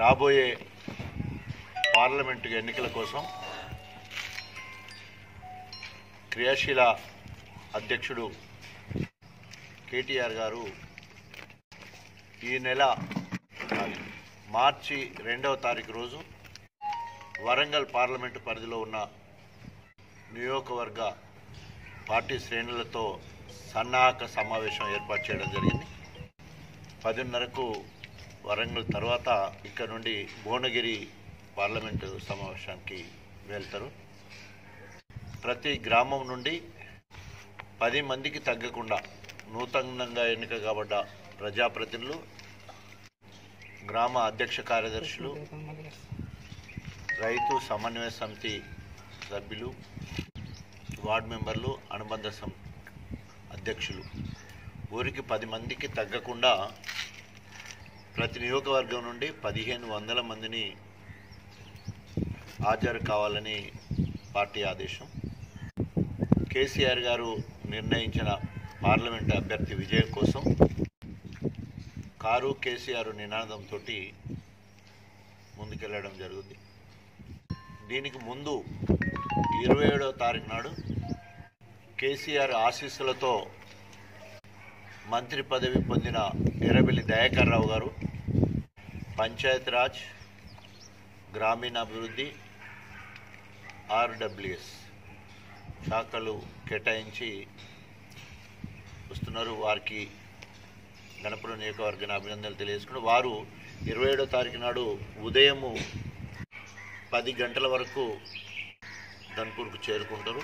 రాబోయే పార్లమెంటు ఎన్నికల కోసం క్రియాశీల అధ్యక్షుడు కేటీఆర్ గారు ఈ నెల మార్చి రెండవ తారీఖు రోజు వరంగల్ పార్లమెంటు పరిధిలో ఉన్న నియోజకవర్గ పార్టీ శ్రేణులతో సన్నాహక సమావేశం ఏర్పాటు చేయడం జరిగింది. పదిన్నరకు వరంగల్ తర్వాత ఇక్కడ నుండి భువనగిరి పార్లమెంటు సమావేశానికి వెళ్తారు. ప్రతి గ్రామం నుండి పది మందికి తగ్గకుండా నూతనంగా ఎన్నిక కాబడ్డ ప్రజాప్రతినిధులు గ్రామ అధ్యక్ష కార్యదర్శులు రైతు సమన్వయ సమితి సభ్యులు వార్డు మెంబర్లు అనుబంధ సం అధ్యక్షులు. ఊరికి పది మందికి తగ్గకుండా ప్రతి నియోజకవర్గం నుండి పదిహేను వందల మందిని హాజరు కావాలని పార్టీ ఆదేశం. కేసీఆర్ గారు నిర్ణయించిన పార్లమెంట్ అభ్యర్థి విజయం కోసం కారు కేసీఆర్ నినాదంతో ముందుకెళ్ళడం జరుగుతుంది దీనికి ముందు ఇరవై ఏడవ తారీఖు నాడు కేసీఆర్ ఆశీస్సులతో మంత్రి పదవి పొందిన ఎర్రబెల్లి దయాకర్ రావు గారు పంచాయతీరాజ్ గ్రామీణాభివృద్ధి ఆర్డబ్ల్యూఎస్ శాఖలు కేటాయించి వస్తున్నారు. వారికి గణపురం నియోజకవర్గాన్ని అభినందనలు తెలియజేసుకుని వారు ఇరవై ఏడో తారీఖు నాడు ఉదయము పది గంటల వరకు గన్పూర్కు చేరుకుంటారు.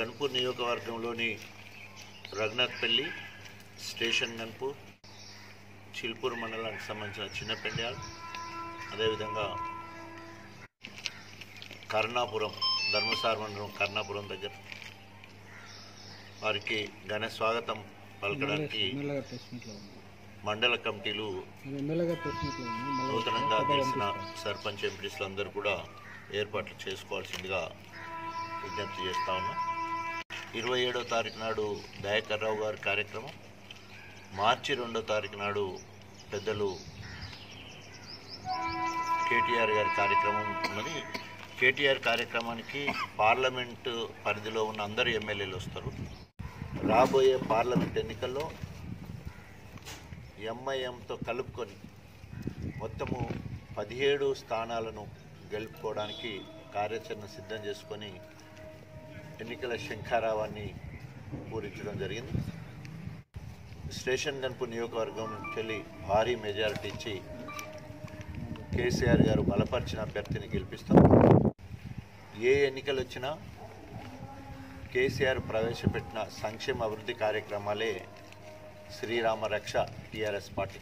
గన్పూర్ నియోజకవర్గంలోని రఘునాథ్పల్లి స్టేషన్ గన్పూర్ చిల్పూర్ మండలానికి సంబంధించిన చిన్నపెండ్యాల్ అదేవిధంగా కర్ణాపురం ధర్మసార మండలం కర్ణాపురం దగ్గర. వారికి ఘన స్వాగతం పలకడానికి మండల కమిటీలు నూతనంగా గెలిచిన సర్పంచ్ ఎంపీటీస్లు అందరూ కూడా ఏర్పాట్లు చేసుకోవాల్సిందిగా విజ్ఞప్తి చేస్తా ఉన్నా. ఇరవై ఏడో తారీఖు నాడు దయాకర్ రావు గారి కార్యక్రమం. మార్చి రెండో తారీఖు నాడు పెద్దలు కేటీఆర్ గారి కార్యక్రమం ఉన్నది. కేటీఆర్ కార్యక్రమానికి పార్లమెంటు పరిధిలో ఉన్న అందరు ఎమ్మెల్యేలు వస్తారు. రాబోయే పార్లమెంట్ ఎన్నికల్లో ఎంఐఎంతో కలుపుకొని మొత్తము పదిహేడు స్థానాలను గెలుపుకోవడానికి కార్యాచరణ సిద్ధం చేసుకొని ఎన్నికల శంఖారావాన్ని పూరించడం జరిగింది. స్టేషన్ గన్పు నియోజకవర్గం నుంచి వెళ్ళి భారీ మెజారిటీ ఇచ్చి కేసీఆర్ గారు బలపరిచిన అభ్యర్థిని గెలిపిస్తాం. ఏ ఎన్నికలు వచ్చినా కేసీఆర్ ప్రవేశపెట్టిన సంక్షేమ అభివృద్ధి కార్యక్రమాలే శ్రీరామ రక్ష టీఆర్ఎస్ పార్టీ.